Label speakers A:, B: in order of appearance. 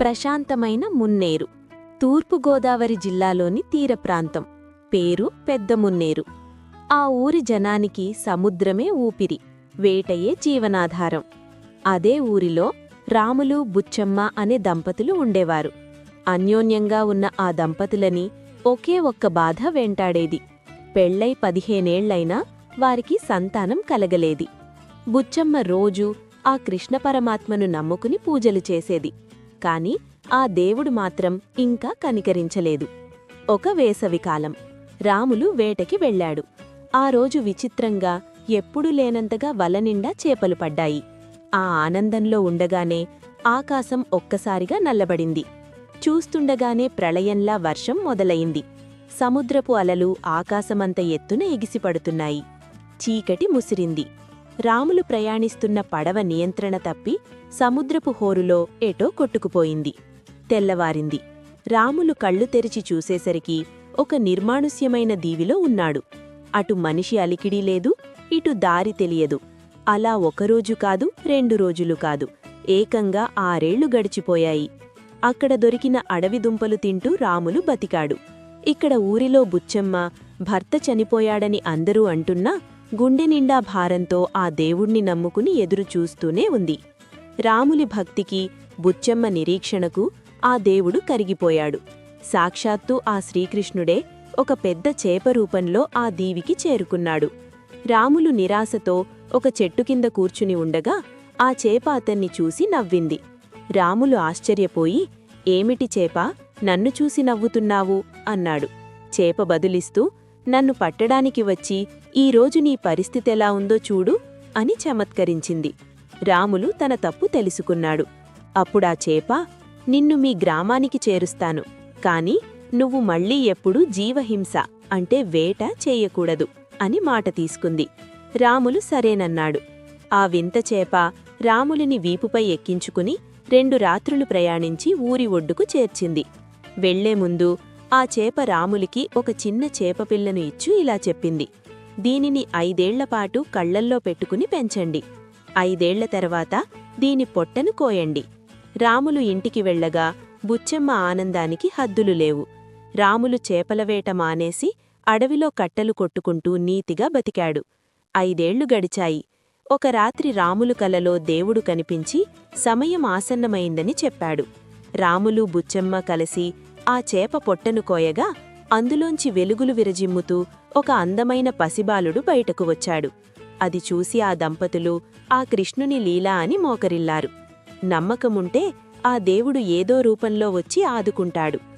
A: ప్రశాంతమైన మున్నేరు. తూర్పుగోదావరి జిల్లాలోని తీర ప్రాంతం. పేరు పెద్ద మున్నేరు. ఆ ఊరి జనానికి సముద్రమే ఊపిరి. వేటయే జీవనాధారం. అదే ఊరిలో రాములు బుచ్చమ్మ అనే దంపతులు ఉండేవారు. అన్యోన్యంగా ఉన్న ఆ దంపతులని ఒకే ఒక్క బాధ వెంటాడేది. పెళ్ళై పదిహేనేళ్ళైనా వారికి సంతానం కలగలేది. బుచ్చమ్మ రోజూ ఆ కృష్ణ పరమాత్మను నమ్ముకుని పూజలు చేసేది. కాని ఆ దేవుడు మాత్రం ఇంకా కనికరించలేదు. ఒక వేసవికాలం రాములు వేటకి వెళ్ళాడు. ఆ రోజు విచిత్రంగా ఎప్పుడూ లేనంతగా వలనిండా చేపలు పడ్డాయి. ఆ ఆనందంలో ఉండగానే ఆకాశం ఒక్కసారిగా నల్లబడింది. చూస్తుండగానే ప్రళయంలా వర్షం మొదలయింది సముద్రపు అలలు ఆకాశమంత ఎత్తున ఎగిసిపడుతున్నాయి. చీకటి ముసిరింది. రాములు ప్రయాణిస్తున్న పడవ నియంత్రణ తప్పి సముద్రపు హోరులో ఎటో కొట్టుకుపోయింది. తెల్లవారింది. రాములు కళ్ళు తెరిచి చూసేసరికి ఒక నిర్మానుష్యమైన దీవిలో ఉన్నాడు. అటు మనిషి అలికిడీ లేదు ఇటు దారి తెలియదు. అలా ఒకరోజు కాదు రెండు రోజులు కాదు. ఏకంగా ఆరేళ్ళు గడిచిపోయాయి. అక్కడ దొరికిన అడవి దుంపలు తింటూ రాములు బతికాడు. ఇక్కడ ఊరిలో బుచ్చమ్మ భర్త చనిపోయాడని అందరూ అంటున్నా గుండె నిండా భారంతో ఆ దేవుణ్ణి నమ్ముకుని ఎదురు చూస్తూనే ఉంది. రాములి భక్తికి బుచ్చమ్మ నిరీక్షణకు ఆ దేవుడు కరిగిపోయాడు. సాక్షాత్తు ఆ శ్రీకృష్ణుడే ఒక పెద్ద చేప రూపంలో ఆ దీవికి చేరుకున్నాడు. రాములు నిరాశతో ఒక చెట్టు కింద కూర్చుని ఉండగా ఆ చేప అతన్ని చూసి నవ్వింది. రాములు ఆశ్చర్యపోయి ఏమిటి చేప? నన్ను చూసి నవ్వుతున్నావు? అన్నాడు. చేప బదులిస్తూ నన్ను పట్టడానికి వచ్చి ఈరోజు నీ పరిస్థితెలా ఉందో చూడు అని చమత్కరించింది. రాములు తన తప్పు తెలుసుకున్నాడు. అప్పుడా చేప నిన్ను మీ గ్రామానికి చేరుస్తాను. కాని నువ్వు మళ్ళీ ఎప్పుడూ జీవహింస అంటే వేట చేయకూడదు అని మాట తీసుకుంది. రాములు సరేనన్నాడు. ఆ వింత చేప రాములిని వీపుపై ఎక్కించుకుని రెండు రాత్రులు ప్రయాణించి ఊరి ఒడ్డుకు చేర్చింది. వెళ్ళే ముందు ఆ చేప రాములికి ఒక చిన్న చేపపిల్లను ఇచ్చు ఇలా చెప్పింది. దీనిని ఐదేళ్ళపాటు కళ్ళల్లో పెట్టుకుని పెంచండి. ఐదేళ్ళ తర్వాత దీని పొట్టను కోయండి. రాములు ఇంటికి వెళ్ళగా బుచ్చెమ్మ ఆనందానికి హద్దులు లేవు. రాములు చేపలవేట మానేసి అడవిలో కట్టెలు కొట్టుకుంటూ నీతిగా బతికాడు. ఐదేళ్ళు గడిచాయి. ఒక రాత్రి రాములు కలలో దేవుడు కనిపించి సమయం ఆసన్నమైందని చెప్పాడు. రాములు బుచ్చెమ్మ కలిసి ఆ చేప పొట్టను కోయగా అందులోంచి వెలుగులు విరజిమ్ముతూ ఒక అందమైన పసిబాలుడు బయటకు వచ్చాడు. అది చూసి ఆ దంపతులు ఆ కృష్ణుని లీలా అని మోకరిల్లారు. నమ్మకముంటే ఆ దేవుడు ఏదో రూపంలో వచ్చి ఆదుకుంటాడు.